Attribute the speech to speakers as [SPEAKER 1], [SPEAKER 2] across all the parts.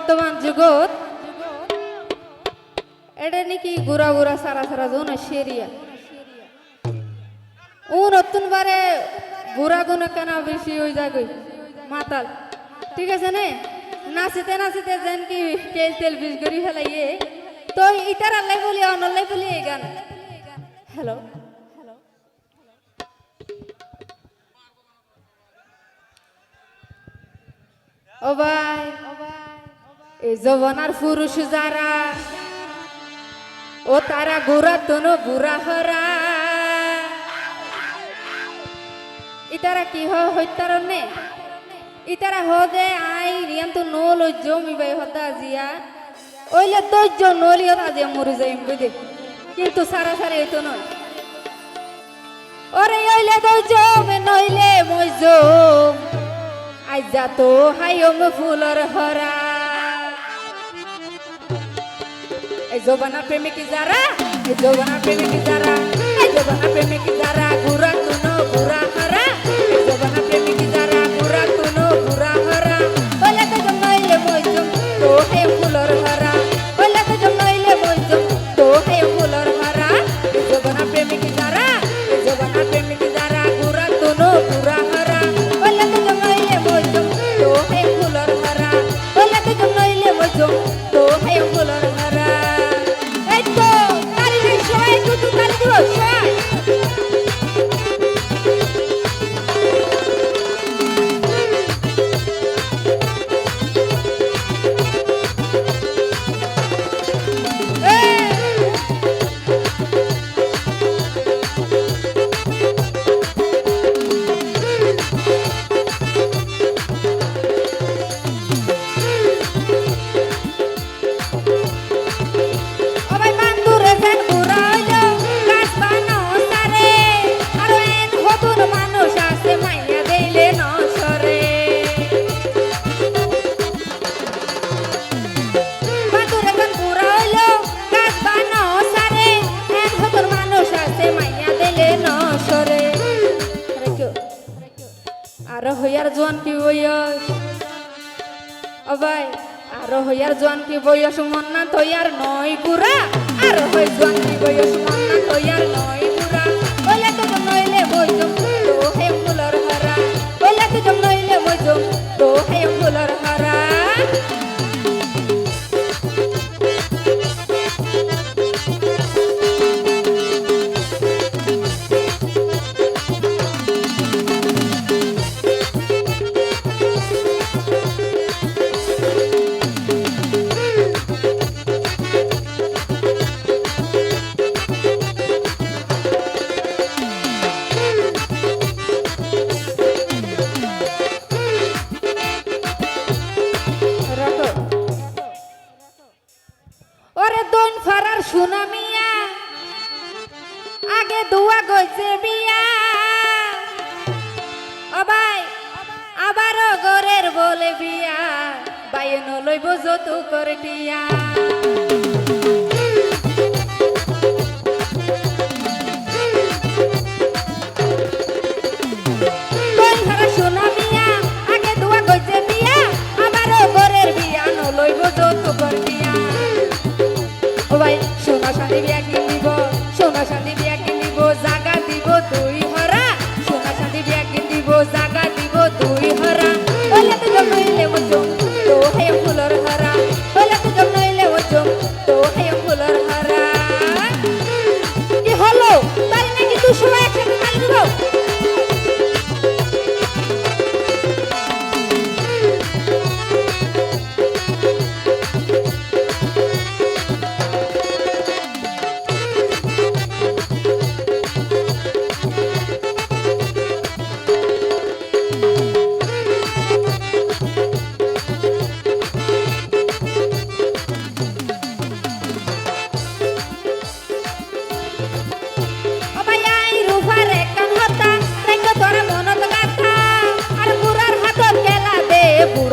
[SPEAKER 1] বর্তমান যুগত এটা নাকি গুড়া গুড়া সারা সারা জন সেরিয়া ও নতুন বারে গুড়া গুনা কেনা বেশি যায় গই মাতাল। ঠিক আছে নে? নাচিতে নাচিতে যেন কি তেল তেল বিষ করি ফেলাইয়ে, তো ইটার আল্লাই বলি অনল্লাই বলি এই গান। হ্যালো? ও ভাই। এই জবনার পুরুষ যারা, ও তারা গোরা তনু বুড়া হরা। ইতারা কি হত্যার নে? ইতারা হদে আই রিয়ান তো নোল জমি বাই হতা জিয়া। ওইলে দৈর্য নলি হতা জিয়া মরে যাই বুঝে। কিন্তু সারা সারা এই তো নয়। ওরে ওইলে মে নইলে মজম আই যা তো হাইম ফুলর হরা। এই জবানা প্রেমিকি যারা এই জবানা প্রেমিকি যারা এই জবানা প্রেমিকি যারা গুরা হইয়ার জোয়ান কি বয়স? অবাই আর হইয়ার জোয়ান কি বয়স? মন না তৈয়ার নয় পুরা। আর হই জোয়ান কি বয়স? মন না তৈয়ার নয় নইলে হারা। দন মিয়া, আগে দোয়া গইছে বিয়া অবাই আবারও গরের বলে বিয়া বাইন লইব যত করে সোনা শান্তি বিয়া কিনিব সোনা শান্তি বিয়া কিনিব জাগা দিব তুই হরা। সোনা শান্তি বিয়া জাগা দিব হরা। বলে তো হে ফুলর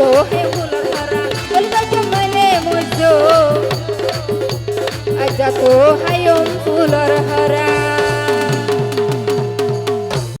[SPEAKER 1] তোহে ফুল ভরা বলবা জমনে মজো। আজা তো হায়ম ফুলর হরা।